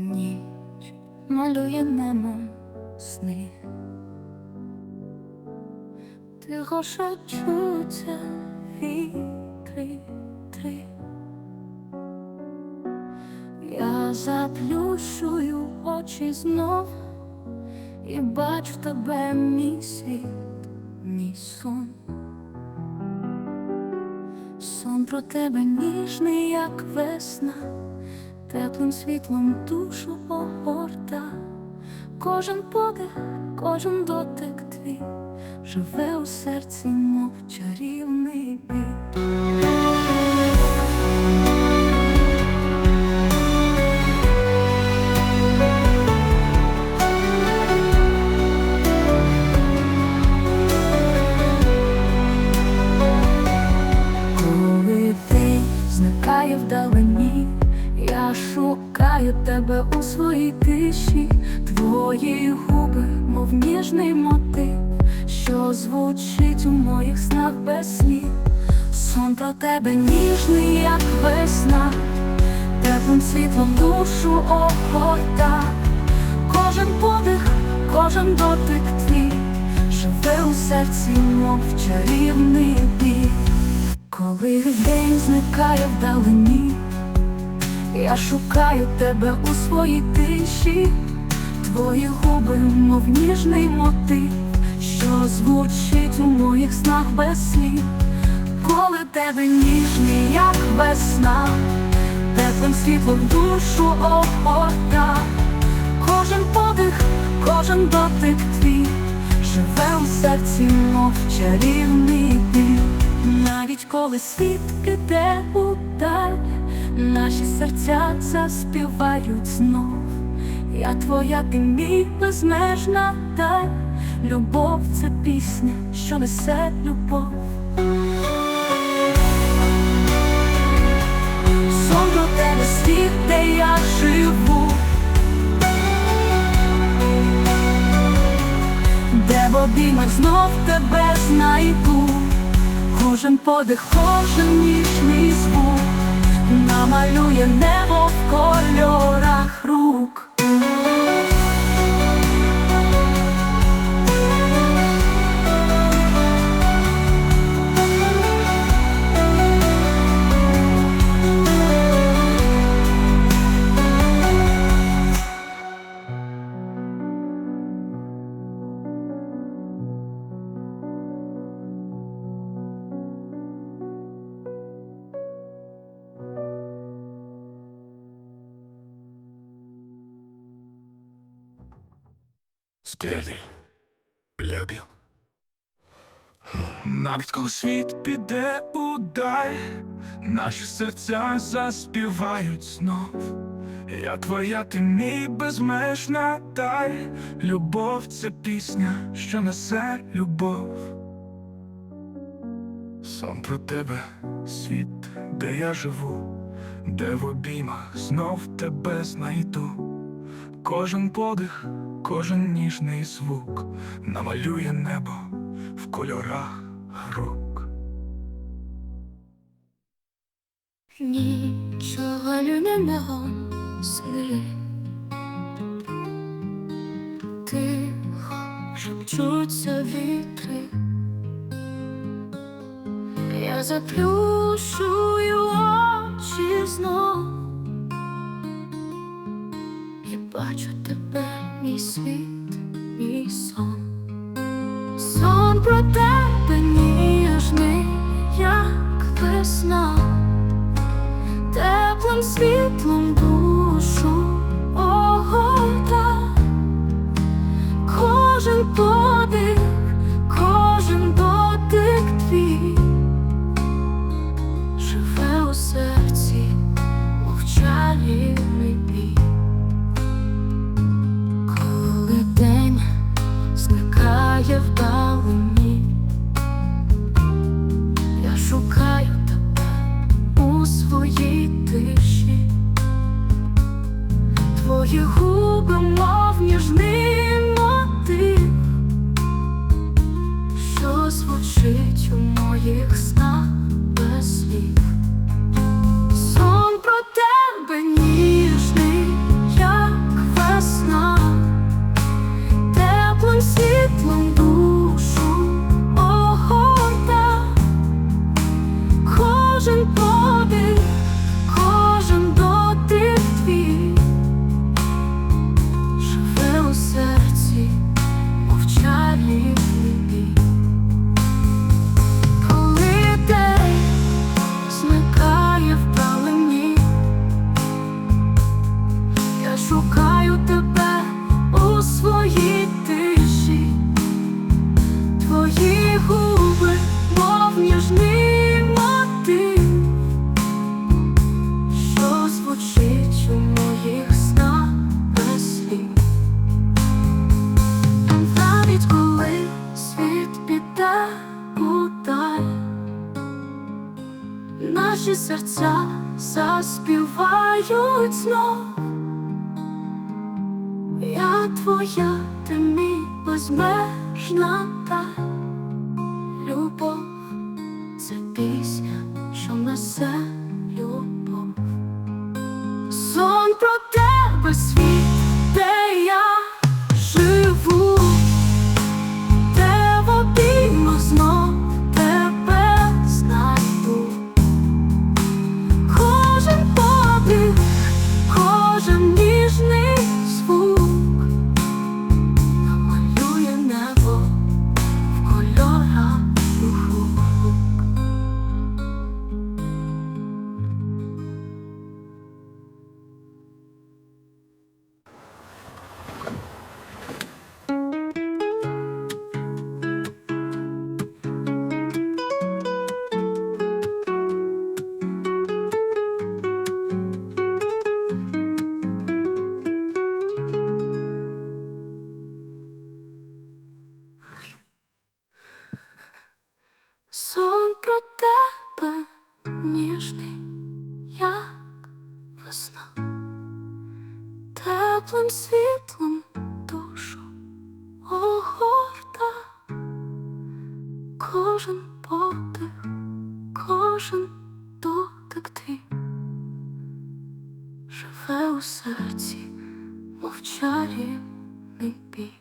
Ніч малює немо сни, тихо шепчуться вітри три. Я заплющую очі знов і бачу тебе, мій світ, мій сон. Сон про тебе ніжний, як весна, теплим світлом душу огорта. Кожен подих, кожен дотик твій живе у серці, мов чарівний біль. Шукаю тебе у своїй тиші, твої губи, мов ніжний мотив, що звучить у моїх снах без слів. Сон про тебе ніжний, як весна, теплим світлом душу охота. Кожен подих, кожен дотик твій живе у серці, мов чарівний біль. Коли день зникає вдалині, я шукаю тебе у своїй тиші, твої губи, мов ніжний мотив, що звучить у моїх снах без слів, коли тебе ніжний, як весна, теплим світлом душу охота, кожен подих, кожен дотик твій живе у серці, мов чарівний біль. Навіть коли світ піде у даль, наші серця заспівають знов. Я твоя, ти мій безмежна даль. Любов це пісня, що несе любов. Сон тебе світ, де я живу. Де в обіймах знов тебе знайду. Кожен подих, кожен звук намалює небо в кольорах рук. Спереди. Любив. Навіть коли світ піде у даль, наші серця заспівають знов. Я твоя, ти мій безмежна даль. Любов це пісня, що несе любов. Сон про тебе, світ, де я живу, де в обіймах знов тебе знайду. Кожен подих, кожен ніжний звук намалює небо в кольорах рук. Нічого люмяного сни Тихо шепчуться вітри. Я заплющую очі знов. І бачу світ, мій сон. Сон про тебе ніжний, як весна. Теплим світлом серця заспівають знов. Я твоя, ти мій безмежна та весна, теплим світлом душу огорта, кожен подих, кожен дотик твій живе у серці, мов чарівний бій.